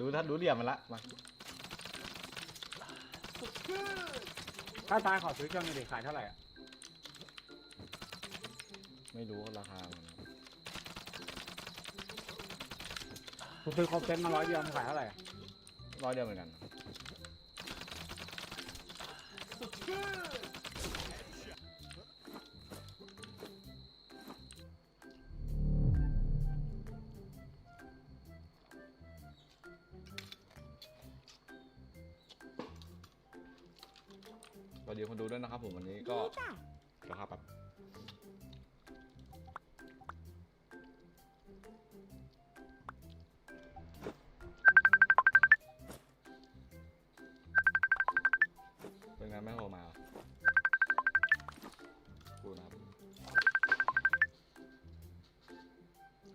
รู้ถ้ารู้เหลี่ยมมันละมาถ้าตายขอซื้อเครื่องหนึงดิขายเท่าไหร่อะไม่รู้ราคามันกูซื้อครบเซ็ตมาร้อยเดียวมันขายเท่าไหร่อะร้อยเดียวเหมือนกัน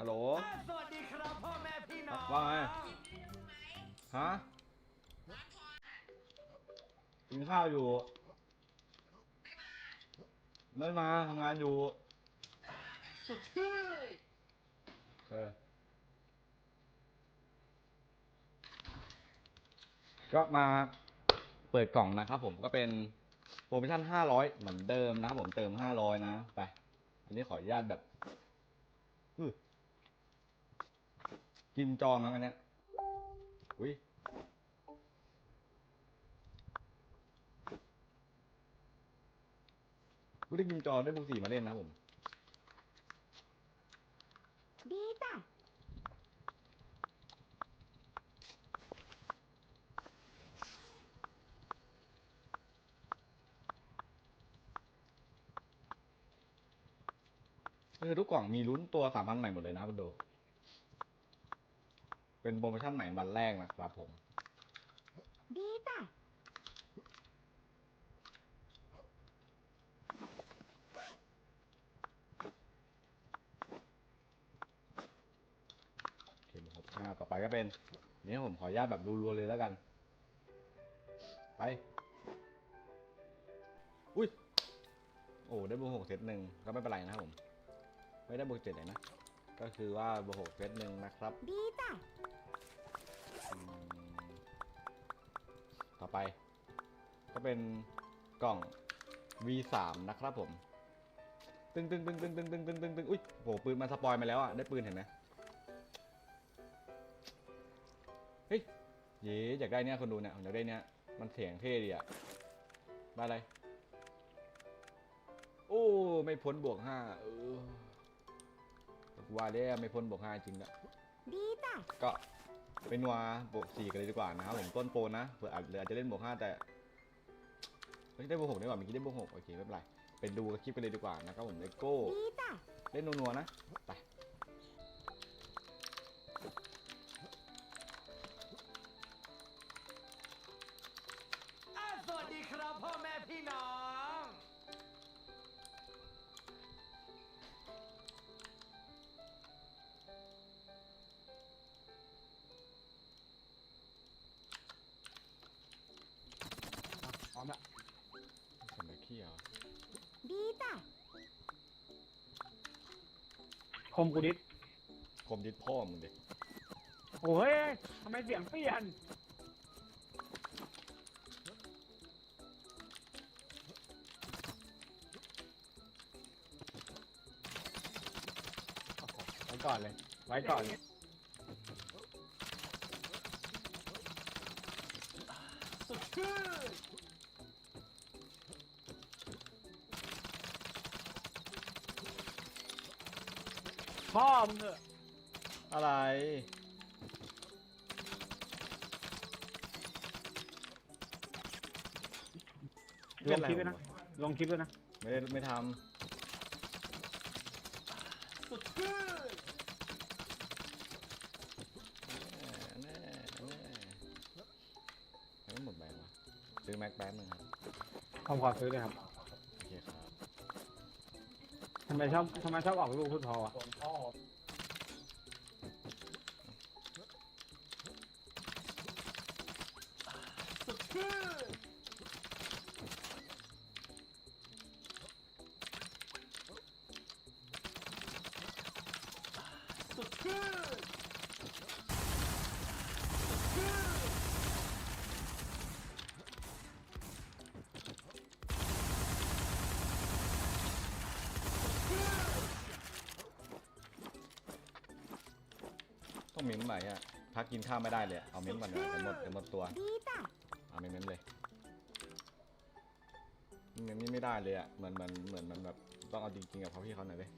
โหล สวัสดีครับพ่อแม่พี่น้องว่าไง ฮะกินข้าวอยู่ ไม่มาทำงานอยู่สุดชื่อเออก็มาเปิดกล่องนะครับผมก็เป็นโปรโมชั่นห้าร้อยเหมือนเดิมนะครับผมเติมห้าร้อยนะ ไป อันนี้ขออนุญาตแบบอื้อ กินจองนะอันเนี้ยอุ้ยกูได้กินจองได้บุกสีมาเล่นนะครับผม ดีจ้ะเออทุกกล่องมีลุ้นตัวสามพันใหม่หมดเลยนะคุณโด เป็นโปรโมชั่นใหม่วันแรกนะครับผม ดีจ้ะโอเคครับอ่าต่อไปก็เป็น นี่ผมขออนุญาตแบบรัวๆเลยแล้วกัน ไป อุ้ย โอ้ได้บวกหกเซตหนึ่งก็ไม่เป็นไรนะครับผม ไม่ได้บวกเจ็ดเลยนะ ก็คือว่าบวกหกเซตหนึ่งนะครับ ดีจ้ะ ไปก็เป็นกล่อง V3 นะครับผม ตึงตึงตึงตึงตึงตึงตึงตึงตึงอุ้ยโหปืนมันสปอยมาแล้วอะ ได้ปืนเห็นไหมเฮ้ยเย้อยากได้เนี่ยคนดูเนี่ยผมอยากได้เนี่ยมันเสียงเท่ดีอะมาอะไร โอ้ ไม่พ้นบวกห้าเออว่าแล้วไม่พ้นบวกห้าจริงละก็ ไปนัวบวกสี่กันเลยดีกว่านะครับผมต้นโปรนะเผื่ออาจหรืออาจจะเล่นบวกห้าแต่เฮ้ยได้บวกหกดีกว่าเมื่อกี้ได้บวกหกโอเคไม่เป็นไรไปดูคลิปไปเลยดีกว่านะครับผมเลโก้ดีจ้ะเล่นนัวๆนะไป พร้อมละสมัยขี้เหรอดีจ้ะคมกูดิษคมดิดพ่อมึงเด็กโอ้ยทำไมเสียงเปลี่ยนโอ้โหไว้ก่อนเลย ไว้ก่อนเลย พ่อมึงเถอะอะไร ลงคลิปด้วยนะ ลงคลิปด้วยนะ ไม่ได้ไม่ทสุดชื่อำแน่แน่แน่ยังไม่หมดแบงค์วะซื้อแม็กแป๊บนึงครับ ผมขอซื้อเลยครับโอเคครับ ทำไมชอบทำไมชอบออกลูกพุทธออะ กินข้าวไม่ได้เลย เอาเม้มก่อนเดี๋ยวหมดเดี๋ยวหมดตัว ดีจ้ะเอาเม้มๆเลยเม้มนี่ไม่ได้เลยอะเหมือนเหมือนเหมือนมันแบบต้องเอาจริงๆกับเขาพี่เขาหน่อยเลย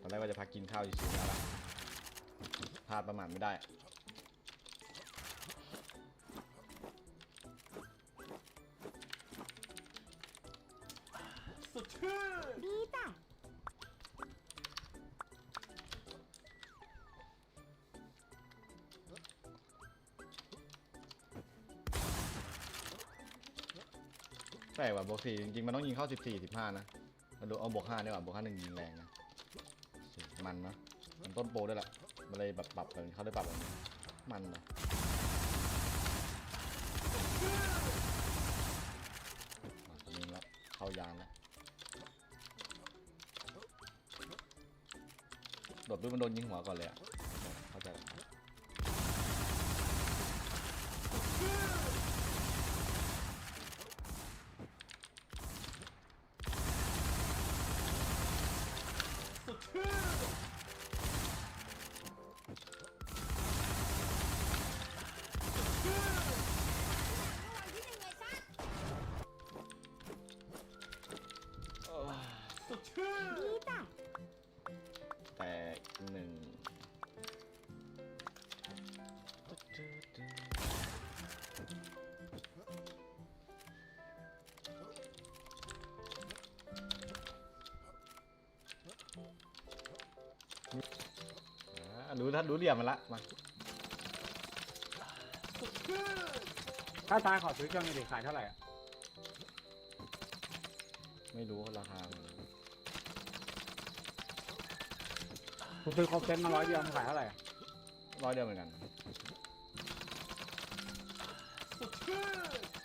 ตอนแรกว่าจะพักกินข้าวชิวๆนะละพลาดประมาทไม่ได้สดชื่น ว่าบวกสี่จริงๆ มันต้องยิงเข้าสิบสี่สิบห้านะมาดูเอาบวกห้าดีกว่าบวกห้าหนึ่งยิงแรงนะมันนะมันต้นโปรด้วยแหละมันเลยแบบปรับแบบนี้เขาได้ปรับแบบมันเหรออะยิงแล้วเข้ายานแล้วโดดด้วยมันโดนยิงหัวก่อนเลยอะเข้าใจแล้ว รู้ถ้ารู้เหลี่ยมมันละมาสดชื่นถ้าตายขอซื้อเครื่องนี้ดิขายเท่าไหร่อะไม่รู้ราคามันกูซื้อครบเซ็ตมาร้อยเดียวมันขายเท่าไหร่อะร้อยเดียวเหมือนกันสด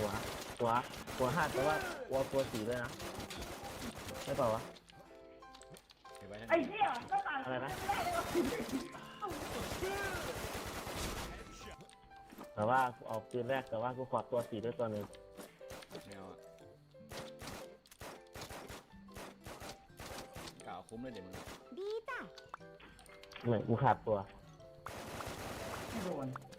หัว หัว หัวห้าแต่ว่าหัวตัวสีด้วยนะไม่เปล่าวะ เก็บไว้ให้หน่อยอะไรนะแต่ว่าออกปืนแรกแต่ว่ากูขอตัวสีด้วยตัวหนึ่งไม่เอาอะกล่าวคุ้มเลยเดี๋ยวมึงดีจ้ะเหมือนกูขาดตัวต้องใช้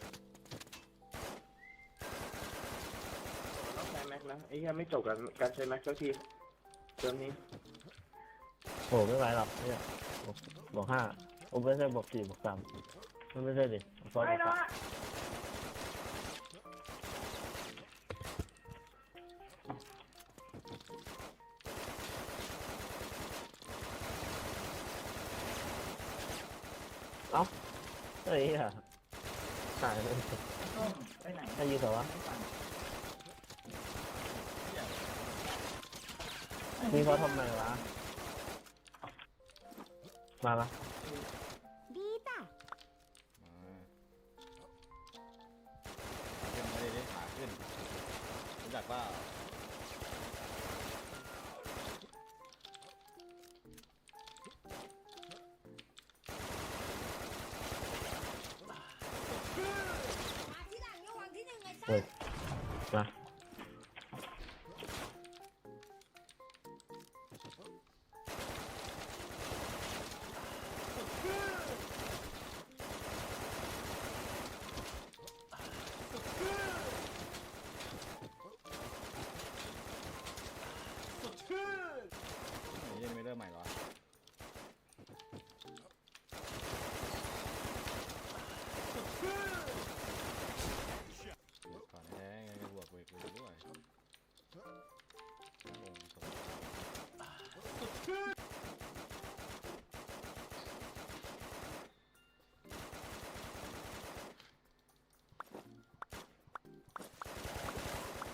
นะไอ้เหี้ยไม่จบกันการใช้แม็กสักทีเติมนี้ โหไม่ไหวหรอกเนี่ยบวกบวกห้าโอ้ไม่ใช่บวกสี่บวกสามมันไม่ใช่ดิเพราะบวกสามเอ้าเฮ้ยอะหายเลยให้ยืนเหรอวะ นี่เขาทำไมวะ มาละดีจ้ะมายังไม่ได้ได้ขาขึ้นรู้จักว่า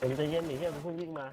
เอ็มใจะเย็นหนีเฮียมันเพิ่งวิ่งมา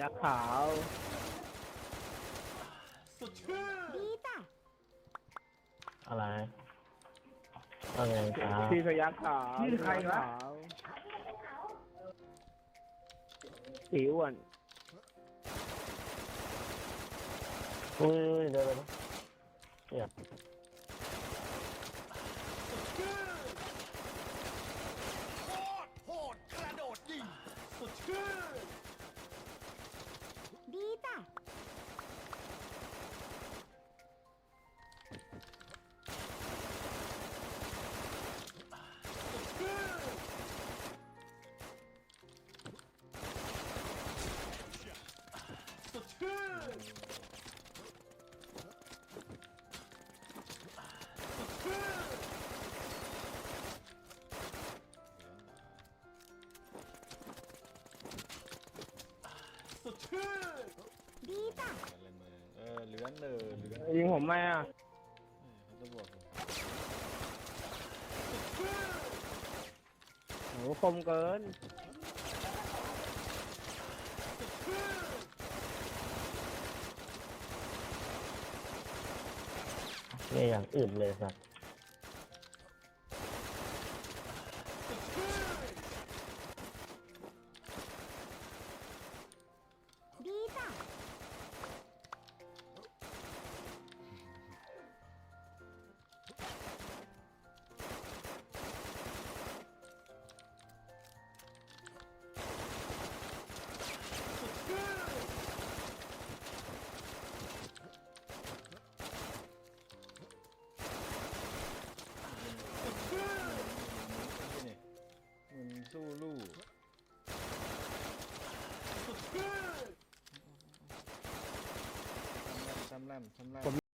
ยักขาว สุดชื่นดีจ้ะอะไรว่าไงครับพี่พยักขาวชื่อใครวะพยัคขาวสีอ้วนอุ้ยเดี๋ยวเดี๋ยวเนี่ยสุด เออเหลือนเออเหลือนยิงผมไหมอะเขาจะบวกผมโหคมเกิน เนี่ยอย่างอื่นเลยสัตว์ นี่มึงสู้ลู่ซ้ำแรมซ้ำแรมซ้ำแรม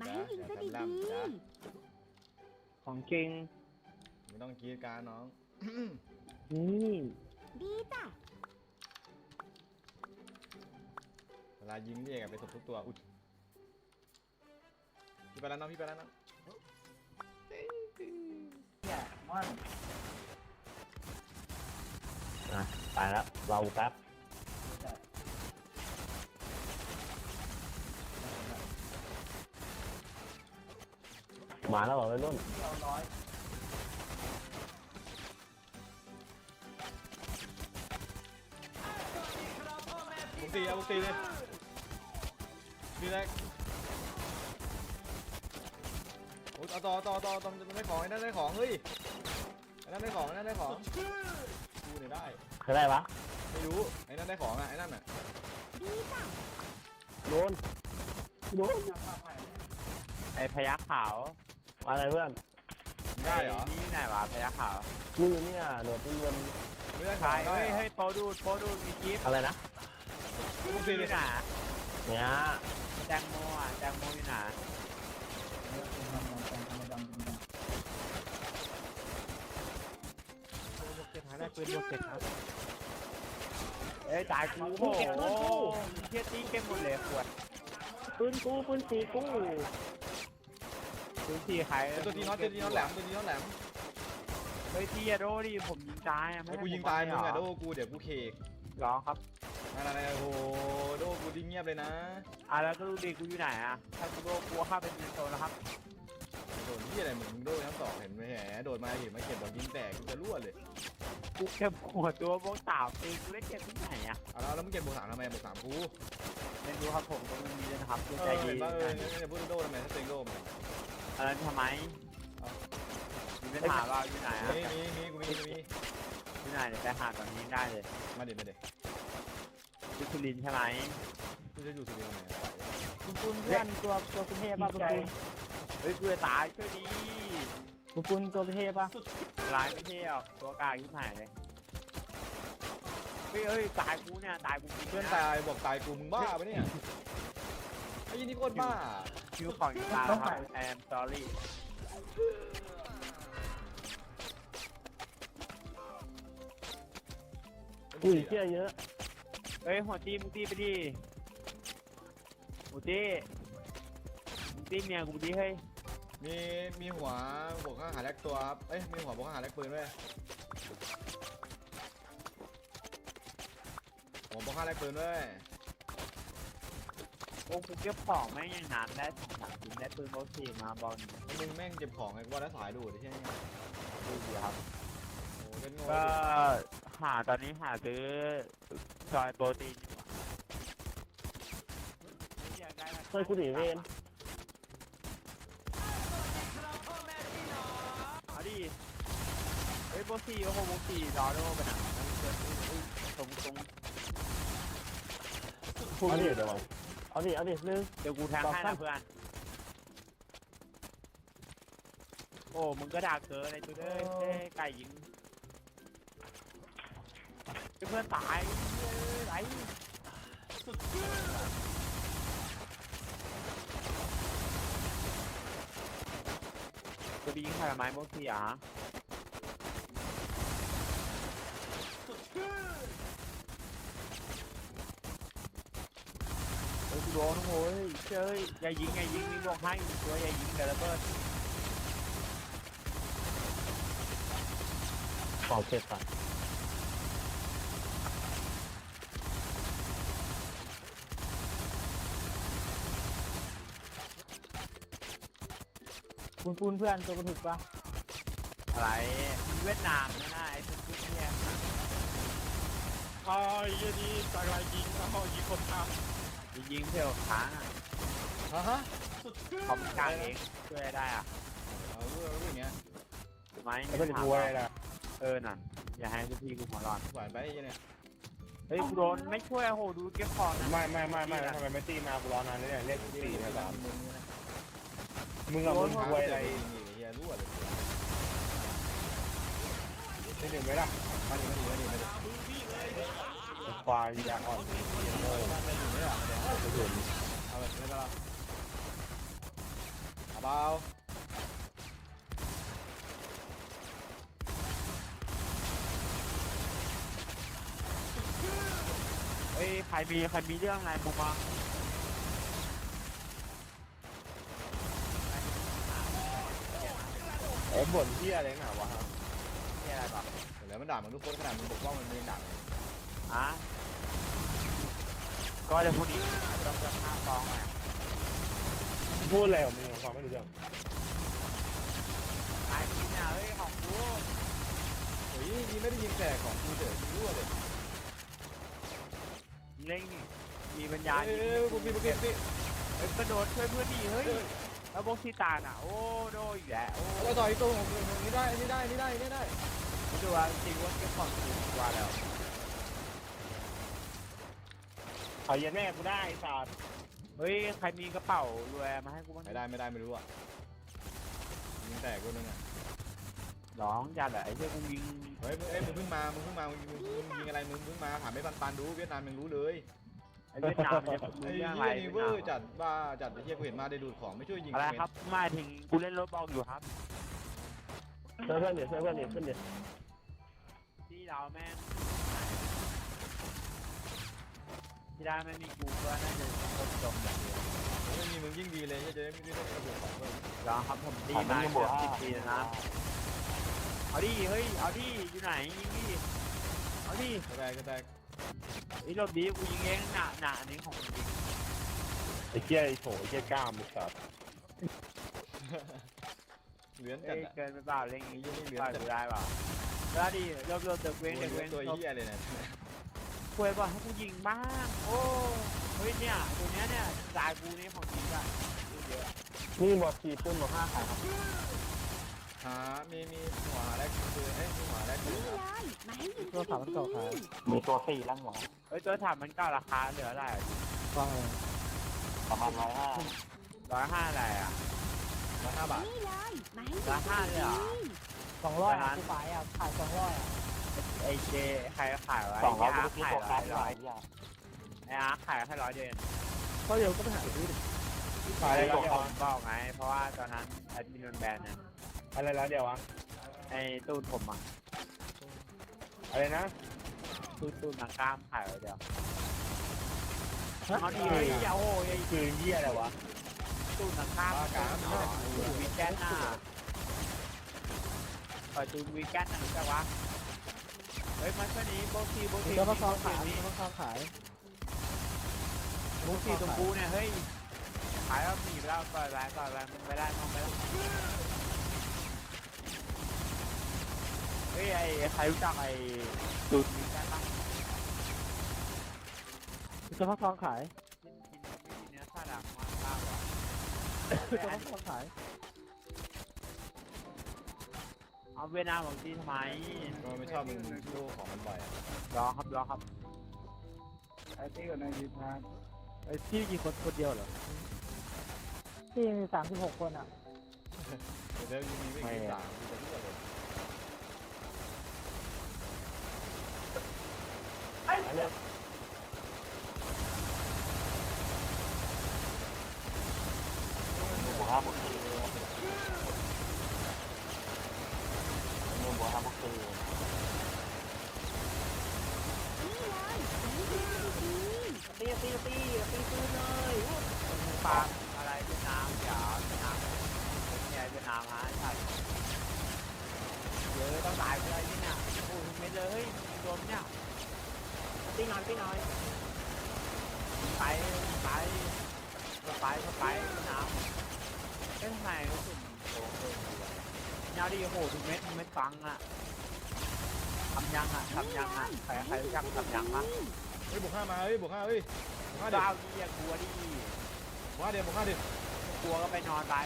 มาให้ยิงซะดีของจริงไม่ต้องกรีดกรารน้อง นี่ๆดีจ้ะเวลายิงเรียกอะไปสบทุกตัว อุ้ยพี่ไปแล้วน้องพี่ไปแล้วน้องนะไปแล้วเราแป๊บ มาแล้วเหรอไปรุ่นบุกตีเอาบุกตีเลยตีแรกโอ้ยเอาต่อต่อต่อต่อมันได้ของไอ้นั่นได้ของเฮ้ยไอ้นั่นได้ของไอ้นั่นได้ของกูเนี่ยได้เคยได้ปะไม่รู้ไอ้นั่นได้ของอะไอ้นั่นอะดีจ้ะโดนโดนไอ้พยักขาว อะไรเพื่อนได้เหรอ นี่ไหนวะพยักขาวกูอยู่เนี่ยโดดปืนไม่ได้ขอขางยได้เฮ้ยเหรอเฮ้ยโปรดูดโปรดูดมีกิฟต์อะไรนะกูฟรีอเลยู่ยไหนเนี่ยแตงโมอะแตงโมอยู่ไหนเก็บหาได้ปืนบวกเก็บครับเอ้ยตายกูโอ้โหเทียตี้เก็บหมดเลยขวดปืนกูปืนสีกู ปืนสี่ใครไอ้ตัวทีน็อตตัวทีน็อตแหลมตัวทีน็อตแหลมเฮ้ยทีอะโดดิผมยิงตายอะไอ้กูยิงตายมึงอะโดกูเดี๋ยวกูเคกรองครับอะไรโอ้โหโดกูดิ้งเงียบเลยนะอะแล้วก็ดูดิกูอยู่ไหนอะถ้ากูโดกูเข้าไปในโซนแล้วครับโดนที่อะไรมึงมึงโดนทั้งสองเห็นไหมแหมโดดมาเห็นมาเก็บบอลยิงแตกกูจะรั่วเลยกูเก็บหัวตัวพวกสาวเองกูได้เก็บที่ไหนอะเอาแล้วแล้วมึงเก็บบวกสามทำไมบวกสามกูไม่รู้ครับผมก็ไม่มีเลยนะครับเอใจอดีเห็นป่ะเอองั้นจะพูดโดทำไมถ้าเต็งโดมัน อันนั้นทำไมมีปัญหาว่าอยู่ไหนอะมีมีมีกูมีกูมีอยู่ไหนเดี๋ยวไปหาก่อนนี้ได้เลยมาเด็ดมาเด็ดที่สุรินทร์ใช่ไหมกูจะอยู่สุรินทร์ทำไมคุณคุณเพื่อนตัวตัวคุณเทพป่ะคุณคุณเฮ้ยกูจะตายช่วยดีคุณคุณตัวคุณเทพป่ะร้ายไม่เที่ยวตัวกลางที่ไหนเลยเฮ้ยเฮ้ยตายกูเนี่ยตายกูจริงๆะเพื่อนตายบอกตายกูมึงบ้าปะเนี่ยไอ้ยี่นี่โคตรบ้า คิวของอีกตาแล้วครับแอมสอรี่อุ้ยเชี่ยเยอะเฮ้ยหัวตีมึงตีไปดิหัวตีมึงตีเมียกูไปดิเฮ้ยมีมีหัวบวกข้างหาแลกตัวครับเอ้ยมีหัวบวกข้างหาแลกปืนด้วยหัวบวกข้างแลกปืนด้วย โอ้กูเก็บของแม่งยังนานได้สองสามชิ้นได้ปืนโบสีมาบอลมึงแม่งเก็บของไงกูว่าแล้วสายดูดไอ้เหี้ยนี่ดูดีครับ โอ้เล่นโง่ก็หาตอนนี้หาซื้อซอยโปรตีนอยู่อะเคยกูหนีเวนเอาดิเฮ้ยโปรตีโอ้โหโปรตีรอโดไปหนังตรงตรงเอาดิเดี๋ยว เอาดิ เอาดินึงเดี๋ยวกูแทงให้นะเพื่อน โอ้มึงก็ด่าเกินไอ้จุดเอ้ยเอ้ยไก่ยิงเพื่อนตายเอ้ยไรจะไปยิงใครกับไม้โมซี่อะ โอ้ยกูโดนโอ้ยเจ้ยอย่ายิงอย่ายิงนี่บอกให้ตัวอย่ายิงเดี๋ยวระเบิดขอเก็บก่อนคุณคุณเพื่อนตัวกระถึกปะอะไรเวียดนามนะนะไอ้คุณคุณเนี่ย ไอ้ยี่นี่ตายไรยิงเขายิงคนทจะ ยิงเที่ยวค้างอะฮะฮะคอมกลางเองช่วยได้อะเอาเรื่องเรื่องอย่างเงี้ยถูกไหมำไม่ได้รวยนะเออนั่นอย่าให้ทุกพี่กูหัวร้อนหวานไปไอ้เหี้ยเนี่ยเฮ้ยกูโดนไม่ช่วยโอ้โหดูเก็บของนะไม่ไม่ไม่ไม่ทำไมไม่ตีมากูรอนานเลยเนี่ยเลขสี่นะสามมึงนะมึงอะมึงรวยอะไรไอ้เหี้ยรั่วเลยได้หนึ่งไหมล่ะมาดิมาดิมาดิมาดิควายยาอ่อนเอาแบบนี้ก็แล้วเอาเบา เฮ้ยใค รมีใครมีเรื่องอะไรมึงมาไอ้บ่นที่อะไรหนาวะที่อะไรบ้างเดี๋ยวแล้วมันด่ามึงทุกคนขนาดมึงปกป้องมันยังด่าเลยอะก็จะพูดอีกต้องจะฆ่าฟ้องอะพูดอะไรของมึงฟังไม่รู้เรื่องไอ้นี่เนี่ยเฮ้ยของกูโอ้ยยิงไม่ได้ยิงแต่ของกูเดือดรั่วเลย เล่งมีปัญญาเอ้ยิยงกูมีกูมีกูมีเฮ้ยกระโดดช่วยเพื่อนดิเฮ้ยไปแล้วพวกที่ตาน่ะโอ้โดนอีกแล้วโอ้เราต่อยตัวของนี่ได้นี่ได้นี่ได้นี่ได้ดูว่าจริงว่าเก็บของจริงกว่าแล้วเขายันแม่กูได้ไอ้สัตว์เฮ้ยใครมีกระเป๋ารวยมาให้กูบ้างไม่ได้ไม่ได้ไม่รู้อะยิงแตกกูนึงอะ ร้องจัดอะไอ้เหี้ยกูยิงเฮ้ยมึงเอ้ยมึงเพิ่งมา มึงเพิ่งมา มึงมึงมึงยิงอะไร มึงเพิ่งมาถามไม่ปันปันดูเวียดนามมึงรู้เลยไอ้เวียดนามมันจะรู้ไอ้เรื่องเหี้อะไรยนี่เวอร์จัดบ้าจัดไอ้เหี้ยกูเห็นมาได้ดูดของไม่ช่วยยิงอะไรครับหมายถึงกูเล่นรถบอลอยู่ครับช่วยเพื่อนเดี๋ยวช่วยเพื่อนเดี๋ยวขึ้นเดี๋ยวที่เราแม่งที่ได้ไม่มีกูก็น่าจะจมจมอย่างเดียวไม่มีมึงยิ่งดีเลยจะได้ไม่ได้กระดูกของเพิ่มรอครับผมดีมาเกือบสิบปีแล้วนะ เอาดิเฮ้ย เอาดิอยู่ไหนยิงดิเอาดิกระแตกกระแตกไอ้รถดีกูยิงเองหนาหนาอันนี้ของจริงไอ้เหี้ยไอ้โถไอ้เหี้ยกล้ามไอ้สัตว์เหลือนจัเอ้ดยอะเกินไปเปล่าเล่นอย่างนี้ไอ้เหี้ยนี่เหลือปล่อยจัดกูได้เปล่าแล้วดิเริ่มเริ่มเด็กเว้งเด็กเหลืเว้องตัวจบเหี้ยเลยเนี่ยคุยบอกให้กูยิงบ้างโอ้เฮ้ยเนี่ยตัวเนี้ยเนี่ยสายกูนี่ของจริงอะดูเยอะนี่บอกขี่ปืนบอกห้าขายครับ หามีมีหัวหาแรกคือเอ้ยมีหัวแรกคือนี่เลยมาให้ยิงตัวสสามมันดิเก่าขายมีตัวสี่ล่างหัวเฮ้ยตัวถามมันเก้าราคาเหลืออะไรฟังประมาณร้อยห้าร้อยห้าอะไรอะมาห้าบาทนี่เลยมาให้ยิงราคาเลยเหรอสองร้อยอะกูขายอะขายสองร้อยอะไอเจใครขายไว้สองร้อยไอาร์ที่ขายตัวร้ค้าอยที่ร้ร้ออยยเดียวไออาร์ขายให้ร้อยเดนก็เดี๋ยวก็ไปหาซื้อดิขายไอ้ได้ตัตัววผมบอกไง เพราะว่าตอนนั้นแอดมินมันแบนเนี่ย อะไรแล้วเดียววะไอ้ตูนผมอะอะไรนะตูนตูนหนังกล้ามขายไว้เดียวเอาดีเฮ้ยอย่าโอ้ยไอ้คือเหี้ยอะไรวะตูนหนังกล้ามตูนวีแกนน่ะปล่อยตูนวีแกนน่ะรู้จักวะเฮ้ยมันแค่นี้โบทีโบทีก็มาซองขายขายนี้ก็มาซองขายโบทีตรงกูเนี่ยเฮ้ยขายแล้วหนีไปแล้วปล่อยไปปล่อยไปมึงไปได้มึงไปแล้วเฮ้ยไอ้ใครรู้จักไอ้ตูนวีแกนบ้างจะมาซองขายกินกินกินเนื้อสัตว์อะมันบ้าวะจะมาซองขาย เอาเวียดนามของจีนทำไมก็ไม่ชอบมึงดูของมันบ่อยอะรอครับรอครับ ไอ้ที่อยู่ในยูทูบไอ้ที่กี่คนคนเดียวเหรอที่มีสามสิบหกคนอะ เดี๋ยวมีวิ่งที่สามจะพูดอะไรหัวห้าบุกคือมีหัวห้าบุกคือนี่เลย มาให้ยิงสดิ ตีตีตีตีปืนเลยปาอะไรเวียดนามอย่าเวียดนามเป็นไงเวียดนามฮะใช่เดี๋ยวต้องตายไปเลยนี่เนี่ยโอ้ยไม่เลยโดนเนี่ย ตีหน่อยตีหน่อยไปไปก็ไปไปนามเอ้ยทำไมรู้สึกโอ้โหยาดีโอ้โหทุกเม็ดทุกเม็ดฟังอะทำยังอะทำยังอะใครใครรู้จักทำยังปะเฮ้ยบวกห้ามาเฮ้ยบวกห้าเฮ้ยบวกห้าดี๋ยวก้าวดีอะกลัวดิบวกห้าดี๋ยวบวกห้าดี๋ยวกลัวก็ไปนอนไป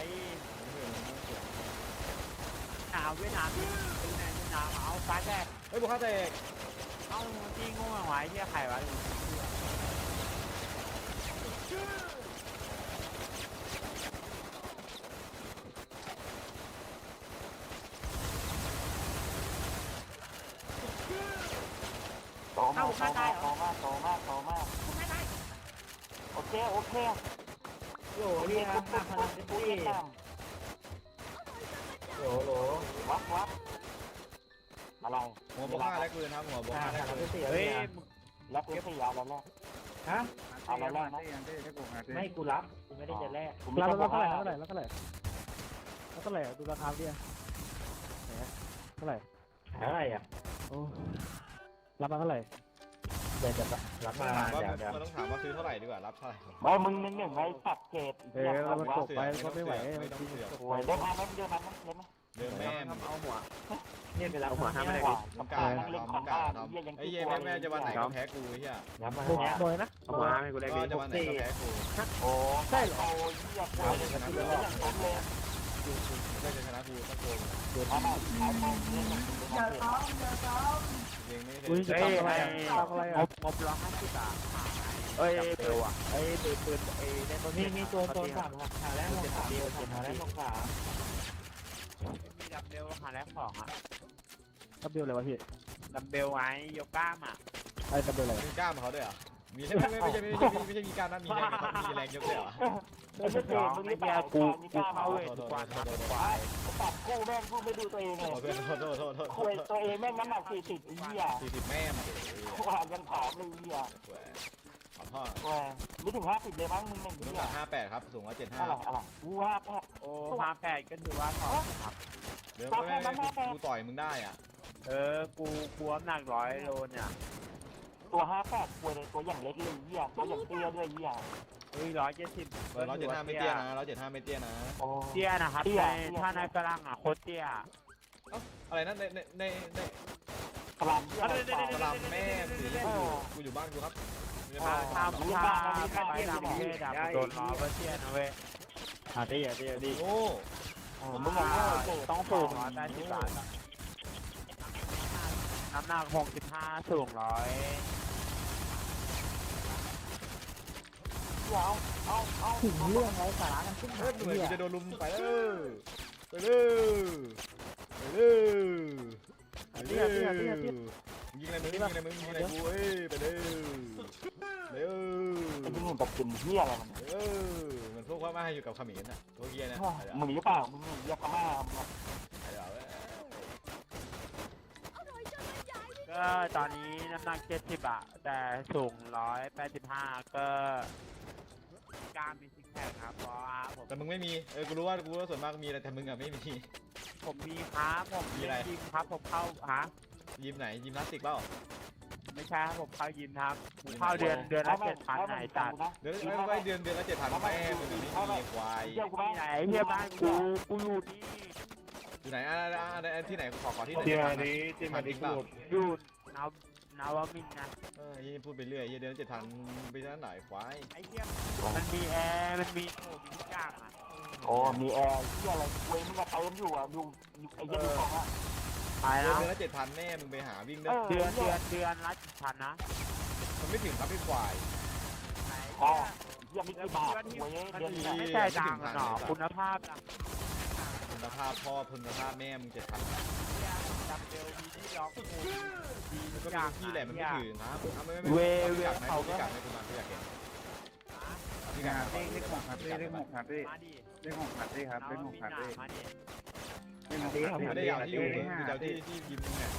หนาวเวียดนามดิดูในเวียดนามเอาฟ้าแรกเฮ้ยบวกห้าแตก เอาจริงงงหวายที่ใครวะ โตมากโตมากโตมากโตมากโตมากโอเคโอเค โหนี่นะหน้าพลังเป็นที่ โหโหวัดวัด อะไรหัวบวกห้าแรกเลยนะครับหัวบวกห้าแรกเลยเฮ้ยรับเก็บสี่ยาวแล้วแรกฮะเอาแล้วแรกนะไม่กูรับกูไม่ได้จะแลกผมรับไม่แล้วชอบเท่าไหร่แล้วเท่าไหร่แล้วเท่าไหร่แล้วเท่าไหร่ดูราคาดิเท่าไหร่เท่าไหร่อะโอ้รับมาเท่าไหร่เดี๋ยวจะรับมาถามว่าเดี๋ยวเดี๋ยวมันต้องถามว่าซื้อเท่าไหร่ดีกว่ารับเท่าไหร่ไม่มึงนึงหนึ่งไอ้ปักเกตเออแล้วมันตกไปก็ไม่ไหวไม่ต้องเสือกโอ้ยเล่นมาไหมเล่นมาไหมเล่นไหมเดินแม่ทำเอาหัว เนทศไปแล้วหัวห้าไม่ได้มึงกล้าทำมึงกาทำไอ้เหี้ยแม่แม่จะวันไหนก็แพ้กูไอ้เหี้ยย้ำมาโอ้เนี่ยโหนะเอาหัวห้าให้กูได้ก็ดีจะวันไหนก็แพ้กูโอ้ใช่โอ้ยเหี้ยโอ้ยเลยคือเรื่องอย่าเลยก็จะชนะกูสักคนเอามาขายของเรื่องอย่างผมเลยซ้ำอย่าซ้ยิงไม่อุ้ยได้จะทำอะไรทำอะไรงอะบงบร้อยห้าสิบอะเอ้ยเบลอะไอ้ปืนปืนไอ้ในต้นมีมีตัวตัวสามหาแล้วลงสามตัวหาแล้วลงสา มมีดัมเบลหาแรกของอะทับเบลเลยวะพี่ดัมเบลไว้ยกกล้ามอะไอ้ทับเบลอะไรมีกล้ามเขาด้วยเหรอมีใช่ไหมไม่ใช่ไม่ใช่ไม่ใช่มีกล้ามนะมีแรงมีแรงยกด้วยเหรอไม่ใช่เกมมึงนี่เปล่ากูกูเข้าเวทโทษโทษกว่าโทษโทษโทษตัดคู่แม่งคู่ไม่ดูตัวเองเลยโทษโทษโทษโทษโทษคุยตัวเองแม่งน้ำหนักสี่สิบเหี้ยสี่สิบแม่มาว่ายังผอมเลยเหี้ย ขอพ่อว่าไม่ถึงห้าสิบเลยมั้งมึงหนึ่งคุณต้องเหี้ยการห้าแปดครับ สูงร้อยเจ็ดห้าอะไรอะไรกูว่าแค่โอ้ห้าแปดก็ถือว่าถอดครับเดี๋ยวไม่กูต่อยมึงได้อะ เออ กูกลัวหนักร้อยโลเนี่ย ตัวห้าแปดป่วยเลยตัวอย่างเล็กเลยเหี้ยตัวอย่างเตี้ยด้วยเหี้ยเฮ้ยร้อยเจ็ดสิบร้อยเจ็ดห้าไม่เตี้ยนะร้อยเจ็ดห้าไม่เตี้ยนะโอ้เตี้ยนะครับในถ้าในฝรั่งอะโคตรเตี้ยอะไรนะในในในในพลังเหี้ยสลามแม่สีกูอยู่บ้านกูครับ ถ้าถ้าถ้าไปต่างประเทศอโดนล้อว่าเตี้ยนะเว้ยหาตีอะตีอะดีโอ้มึงบอกว่าต้องสูงร้อยแปดสิบบาทอะน้ำหนักหกสิบห้าสูงร้อยเอาเอาเอาถึงเรื่องไร้สาระกันขึ้นเฮ้ยเหมือนจะโดนลุมไปแล้วไปเลยไปเลยเตี้ยเตี้ย ยเตี้ยยิงอะไรมึงยิงอะไรมึงยิงอะไรกูเอ้ยไปเลยเร็วไอ้ที่มึงตกเป็นเหี้ยอะไรมันเออเหมือนพวกว่ามาอยู่กับขมิ้นอะตัวเกียร์นะมึงหรือเปล่ามึงเหี้ยพม่าก็ตอนนี้น้ำหนักเจ็ดสิบอะแต่สูงร้อยแปดสิบห้าก็กล้ามมีซิกแพคครับเพราะว่าผมแต่มึงไม่มีเออกูรู้ว่ากูรู้ว่าส่วนมากมีอะไรแต่มึงอะไม่มีผมมีครับผมมีอะไรยิมครับผมเข้าฮะ ยิมไหนยิมพลาสติกเปล่า ไม่ใช่ครับผมเข้ายิมครับผมเข้าเดือนเดือนละเจ็ดพันไหนจัดเดือนไม่ไม่เดือนเดือนละเจ็ดพันแม่มึงไม่มีควายเหี้ยกูที่ไม่ไหนเฮียบ้านกูกูอยู่นี่อยู่ไหนอะอะที่ไหนขอขอที่ไหนที่มาดีที่มาดีกูอยู่นาวนาวามินทร์นะเออยี่พูดไปเรื่อยยี่เดือนเจ็ดพันไปด้านไหนควายไอ้เหี้ยมันมีแอร์มันมีโอ้มีทุกอย่างอะโอ้มีแอร์เหี้ยอะไรเว้ยมึงอะเติมอยู่อะดูไอ้เหี้ยดูของอะ ไปเดืแล้อนว เดือนละเจ็ดพันแม่มึงไปหาวิ่งได้เออเดือนเดือนเดือนละเจ็ดพันนะมันไม่ถึงครับพี่ควายไหนอ๋อเนี่ยเหี้ยไม่กี่บาทเว้ยมันเดือนมีนี้ไม่แตกต่างกันหรอคุณภาพนะคุณภาพพ่อคุณภาพแม่มึงเจ็ดพันดับเบลมีที่ล็อกโอ้ดีมันทุก็กอย่างมีที่แหละมันไม่ถึงครับไม่ไม่เวไม่เวอยากไหมเขาพี่ก็กัดไหมคุณมาพี่อยากเห็นพี่กัดเลขเลขหกครับเลขหกครับเลขมาดิเลขหกครับเลขครับเลขหกครับเลขมาดิเลขหกครับ ไม่ได้อยากที่อยู่มึงคือเจ้าที่ที่ยิมมึงเนี่ย